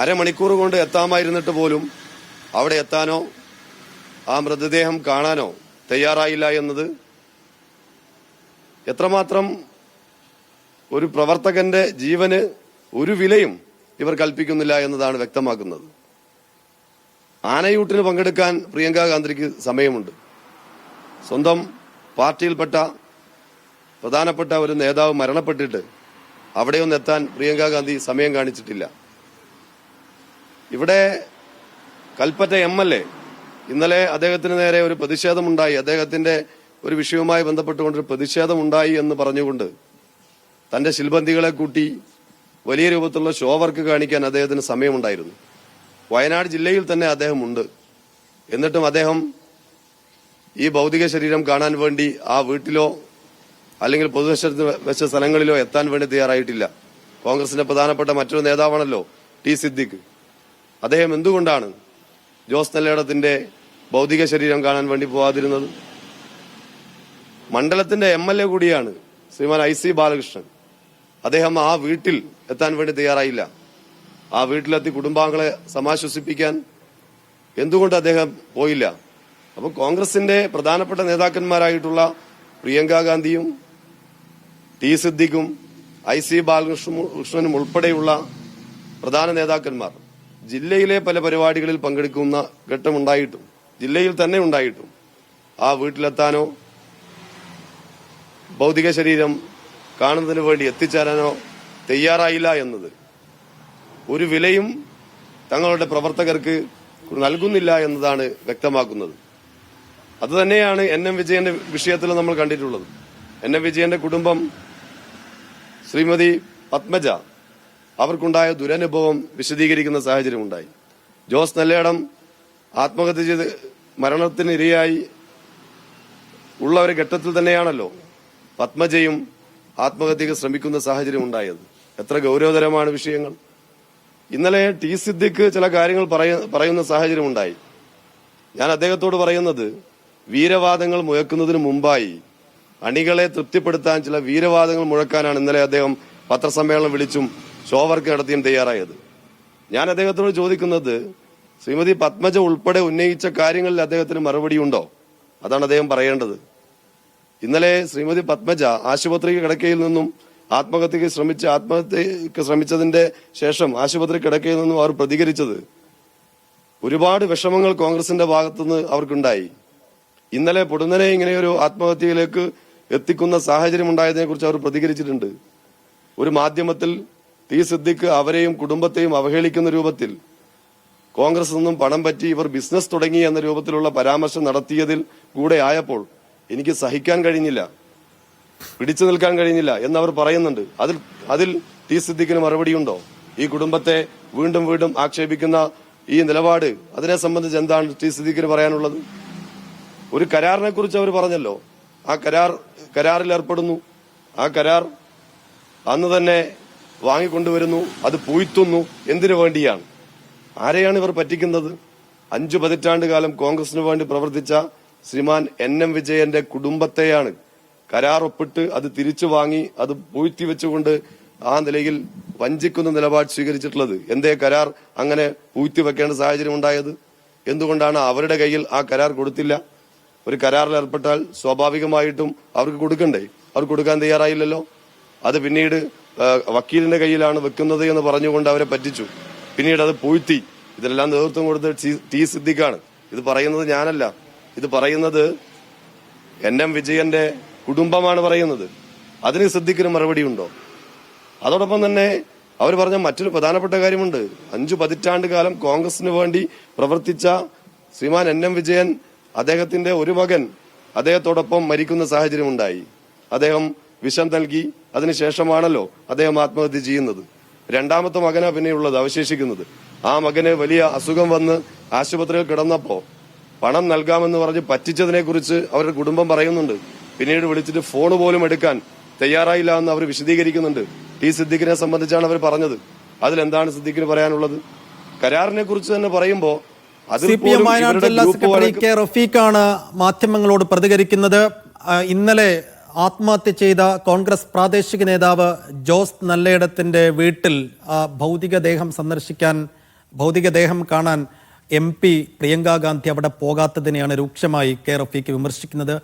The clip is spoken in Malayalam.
അരമണിക്കൂർ കൊണ്ട് എത്താമായിരുന്നിട്ട് പോലും അവിടെ എത്താനോ ആ മൃതദേഹം കാണാനോ തയ്യാറായില്ല എന്നത് എത്രമാത്രം ഒരു പ്രവർത്തകന്റെ ജീവന് ഒരു വിലയും ഇവർ കൽപ്പിക്കുന്നില്ല എന്നതാണ് വ്യക്തമാക്കുന്നത്. ആനയൂട്ടിന് പങ്കെടുക്കാൻ പ്രിയങ്ക ഗാന്ധിക്ക് സമയമുണ്ട്. സ്വന്തം പാർട്ടിയിൽപ്പെട്ട പ്രധാനപ്പെട്ട ഒരു നേതാവ് മരണപ്പെട്ടിട്ട് അവിടെയൊന്നെത്താൻ പ്രിയങ്ക ഗാന്ധി സമയം കാണിച്ചിട്ടില്ല. ഇവിടെ കൽപ്പറ്റ എം എൽ എ ഇന്നലെ അദ്ദേഹത്തിന് നേരെ ഒരു പ്രതിഷേധമുണ്ടായി. അദ്ദേഹത്തിന്റെ ഒരു വിഷയവുമായി ബന്ധപ്പെട്ടുകൊണ്ട് ബന്ധപ്പെട്ടുകൊണ്ടൊരു പ്രതിഷേധമുണ്ടായി എന്ന് പറഞ്ഞുകൊണ്ട് തന്റെ ശിൽബന്ധികളെ കൂട്ടി വലിയ രൂപത്തിലുള്ള ഷോ വർക്ക് കാണിക്കാൻ അദ്ദേഹത്തിന് സമയമുണ്ടായിരുന്നു. വയനാട് ജില്ലയിൽ തന്നെ അദ്ദേഹം ഉണ്ട് എന്നിട്ടും അദ്ദേഹം ഈ ഭൗതിക ശരീരം കാണാൻ വേണ്ടി ആ വീട്ടിലോ അല്ലെങ്കിൽ പൊതുവശത്ത് വെച്ച സ്ഥലങ്ങളിലോ എത്താൻ വേണ്ടി തയ്യാറായിട്ടില്ല. കോൺഗ്രസിന്റെ പ്രധാനപ്പെട്ട മറ്റൊരു നേതാവാണല്ലോ ടി സിദ്ദിഖ്. അദ്ദേഹം എന്തുകൊണ്ടാണ് ജോസ് നെല്ലേടത്തിന്റെ ഭൗതിക ശരീരം കാണാൻ വേണ്ടി പോവാതിരുന്നത്? മണ്ഡലത്തിന്റെ എം എൽ എ കൂടിയാണ് ശ്രീമാൻ ഐ സി ബാലകൃഷ്ണൻ. അദ്ദേഹം ആ വീട്ടിൽ എത്താൻ വേണ്ടി തയ്യാറായില്ല. ആ വീട്ടിലെത്തി കുടുംബാംഗങ്ങളെ സമാശ്വസിപ്പിക്കാൻ എന്തുകൊണ്ട് അദ്ദേഹം പോയില്ല? അപ്പൊ കോൺഗ്രസിന്റെ പ്രധാനപ്പെട്ട നേതാക്കന്മാരായിട്ടുള്ള പ്രിയങ്ക ഗാന്ധിയും ടി സിദ്ദിഖും ഐ സി ബാലകൃഷ്ണനും ഉൾപ്പെടെയുള്ള പ്രധാന നേതാക്കന്മാർ ജില്ലയിലെ പല പരിപാടികളിൽ പങ്കെടുക്കുന്ന ഘട്ടമുണ്ടായിട്ടും ജില്ലയിൽ തന്നെ ഉണ്ടായിട്ടും ആ വീട്ടിലെത്താനോ ഭൗതിക ശരീരം കാണുന്നതിന് വേണ്ടി എത്തിച്ചേരാനോ തയ്യാറായില്ല എന്നത് ഒരു വിലയും തങ്ങളുടെ പ്രവർത്തകർക്ക് നൽകുന്നില്ല എന്നതാണ് വ്യക്തമാക്കുന്നത്. അതുതന്നെയാണ് എൻ എം വിജയന്റെ വിഷയത്തിൽ നമ്മൾ കണ്ടിട്ടുള്ളത്. എൻ എം വിജയന്റെ കുടുംബം ശ്രീമതി പത്മജ അവർക്കുണ്ടായ ദുരനുഭവം വിശദീകരിക്കുന്ന സാഹചര്യം ഉണ്ടായി ജോസ് നെല്ലേടം ആത്മഹത്യ ചെയ്ത് മരണത്തിന് ഇരയായി ഉള്ള ഒരു ഘട്ടത്തിൽ തന്നെയാണല്ലോ പത്മജയും ആത്മഹത്യക്ക് ശ്രമിക്കുന്ന സാഹചര്യം ഉണ്ടായത് എത്ര ഗൗരവതരമാണ് വിഷയങ്ങൾ. ഇന്നലെ ടി സിദ്ദിഖ് ചില കാര്യങ്ങൾ പറയുന്ന സാഹചര്യം ഉണ്ടായി ഞാൻ അദ്ദേഹത്തോട് പറയുന്നത് വീരവാദങ്ങൾ മുഴക്കുന്നതിന് മുമ്പായി അണികളെ തൃപ്തിപ്പെടുത്താൻ ചില വീരവാദങ്ങൾ മുഴക്കാനാണ് ഇന്നലെ അദ്ദേഹം പത്രസമ്മേളനം വിളിച്ചും ഷോ വർക്ക് നടത്തിയും തയ്യാറായത്. ഞാൻ അദ്ദേഹത്തോട് ചോദിക്കുന്നത് ശ്രീമതി പത്മജ ഉൾപ്പെടെ ഉന്നയിച്ച കാര്യങ്ങളിൽ അദ്ദേഹത്തിന് മറുപടി ഉണ്ടോ? അതാണ് അദ്ദേഹം പറയേണ്ടത്. ഇന്നലെ ശ്രീമതി പത്മജ ആശുപത്രി കിടക്കയിൽ നിന്നും ആത്മഹത്യക്ക് ശ്രമിച്ച് ആത്മഹത്യക്ക് ശ്രമിച്ചതിന്റെ ശേഷം ആശുപത്രി കിടക്കയിൽ നിന്നും അവർ പ്രതികരിച്ചത് ഒരുപാട് വിഷമങ്ങൾ കോൺഗ്രസിന്റെ ഭാഗത്തുനിന്ന് അവർക്കുണ്ടായി. ഇന്നലെ പൊടുന്നനെ ഇങ്ങനെ ഒരു ആത്മഹത്യയിലേക്ക് എത്തിക്കുന്ന സാഹചര്യം ഉണ്ടായതിനെ കുറിച്ച് അവർ പ്രതികരിച്ചിട്ടുണ്ട്. ഒരു മാധ്യമത്തിൽ ടി സിദ്ദിഖ് അവരെയും കുടുംബത്തെയും അവഹേളിക്കുന്ന രൂപത്തിൽ കോൺഗ്രസ് നിന്നും പണം പറ്റി ഇവർ ബിസിനസ് തുടങ്ങി എന്ന രൂപത്തിലുള്ള പരാമർശം നടത്തിയതിൽ കൂടെ ആയപ്പോൾ എനിക്ക് സഹിക്കാൻ കഴിഞ്ഞില്ല പിടിച്ചു നിൽക്കാൻ കഴിഞ്ഞില്ല എന്നവർ പറയുന്നുണ്ട്. അതിൽ അതിൽ ടി സിദ്ദിഖിന് മറുപടിയുണ്ടോ? ഈ കുടുംബത്തെ വീണ്ടും വീണ്ടും ആക്ഷേപിക്കുന്ന ഈ നിലപാട് അതിനെ സംബന്ധിച്ച് എന്താണ് ടി സിദ്ദിഖിന് പറയാനുള്ളത്? ഒരു കരാറിനെ കുറിച്ച് അവർ പറഞ്ഞല്ലോ. ആ കരാർ കരാറിൽ ഏർപ്പെടുന്നു. ആ കരാർ അന്ന് തന്നെ വാങ്ങിക്കൊണ്ടുവരുന്നു അത് പൂയ്ത്തുന്നു എന്തിനു വേണ്ടിയാണ്? ആരെയാണ് ഇവർ പറ്റിക്കുന്നത്? അഞ്ചു പതിറ്റാണ്ട് കാലം കോൺഗ്രസിന് വേണ്ടി പ്രവർത്തിച്ച ശ്രീമാൻ എൻ എം വിജയന്റെ കുടുംബത്തെയാണ് കരാർ ഒപ്പിട്ട് അത് തിരിച്ചു വാങ്ങി അത് പൂഴ്ത്തി വെച്ചുകൊണ്ട് ആ നിലയിൽ വഞ്ചിക്കുന്ന നിലപാട് സ്വീകരിച്ചിട്ടുള്ളത്. എന്തേ കരാർ അങ്ങനെ പൂഴ്ത്തി വെക്കേണ്ട സാഹചര്യം ഉണ്ടായത്? എന്തുകൊണ്ടാണ് അവരുടെ കയ്യിൽ ആ കരാർ കൊടുത്തില്ല? ഒരു കരാറിൽ ഏർപ്പെട്ടാൽ സ്വാഭാവികമായിട്ടും അവർക്ക് കൊടുക്കണ്ടേ? അവർ കൊടുക്കാൻ തയ്യാറായില്ലല്ലോ? അത് പിന്നീട് വക്കീലിന്റെ കയ്യിലാണ് വെക്കുന്നത് എന്ന് പറഞ്ഞുകൊണ്ട് അവരെ പറ്റിച്ചു. പിന്നീട് അത് പൂഴ്ത്തി. ഇതെല്ലാം നേതൃത്വം കൊടുത്ത് ടി- സിദ്ദിഖാണ്. ഇത് പറയുന്നത് ഞാനല്ല. ഇത് പറയുന്നത് എൻ എം വിജയന്റെ കുടുംബമാണ് പറയുന്നത്. അതിന് സിദ്ദിഖിന് മറുപടി ഉണ്ടോ? അതോടൊപ്പം തന്നെ അവർ പറഞ്ഞ മറ്റൊരു പ്രധാനപ്പെട്ട കാര്യമുണ്ട്. അഞ്ചു പതിറ്റാണ്ട് കാലം കോൺഗ്രസിന് വേണ്ടി പ്രവർത്തിച്ച ശ്രീമാൻ എൻ എം വിജയൻ അദ്ദേഹത്തിന്റെ ഒരു മകൻ അദ്ദേഹത്തോടൊപ്പം മരിക്കുന്ന സാഹചര്യം ഉണ്ടായി അദ്ദേഹം വിഷം നൽകി അതിനുശേഷമാണല്ലോ അദ്ദേഹം ആത്മഹത്യ ചെയ്യുന്നത്. രണ്ടാമത്തെ മകനാ പിന്നെയുള്ളത് അവശേഷിക്കുന്നത്. ആ മകന് വലിയ അസുഖം വന്ന് ആശുപത്രിയിൽ കിടന്നപ്പോ പണം നൽകാമെന്ന് പറഞ്ഞ് പറ്റിച്ചതിനെ കുറിച്ച് അവരുടെ കുടുംബം പറയുന്നുണ്ട്. പിന്നീട് വിളിച്ചിട്ട് ഫോൺ പോലും എടുക്കാൻ തയ്യാറായില്ല എന്ന് അവർ വിശദീകരിക്കുന്നുണ്ട്. ടി സിദ്ദിഖിനെ സംബന്ധിച്ചാണ് അവർ പറഞ്ഞത്. അതിലെന്താണ് സിദ്ദിഖിന് പറയാനുള്ളത്? കരാറിനെ കുറിച്ച് തന്നെ പറയുമ്പോ അതിൽ സി പി എം വയനാട് ജില്ലാ സെക്രട്ടറി കെ റഫീഖാണ് മാധ്യമങ്ങളോട് പ്രതികരിക്കുന്നത്. ഇന്നലെ ആത്മഹത്യ ചെയ്ത കോൺഗ്രസ് പ്രാദേശിക നേതാവ് ജോസ് നല്ലയിടത്തിന്റെ വീട്ടിൽ ആ, ഭൗതികദേഹം സന്ദർശിക്കാൻ ഭൗതികദേഹം കാണാൻ എം പി പ്രിയങ്കാ ഗാന്ധി അവിടെ പോകാത്തതിനെയാണ് രൂക്ഷമായി കെ റഫീക്ക് വിമർശിക്കുന്നത്.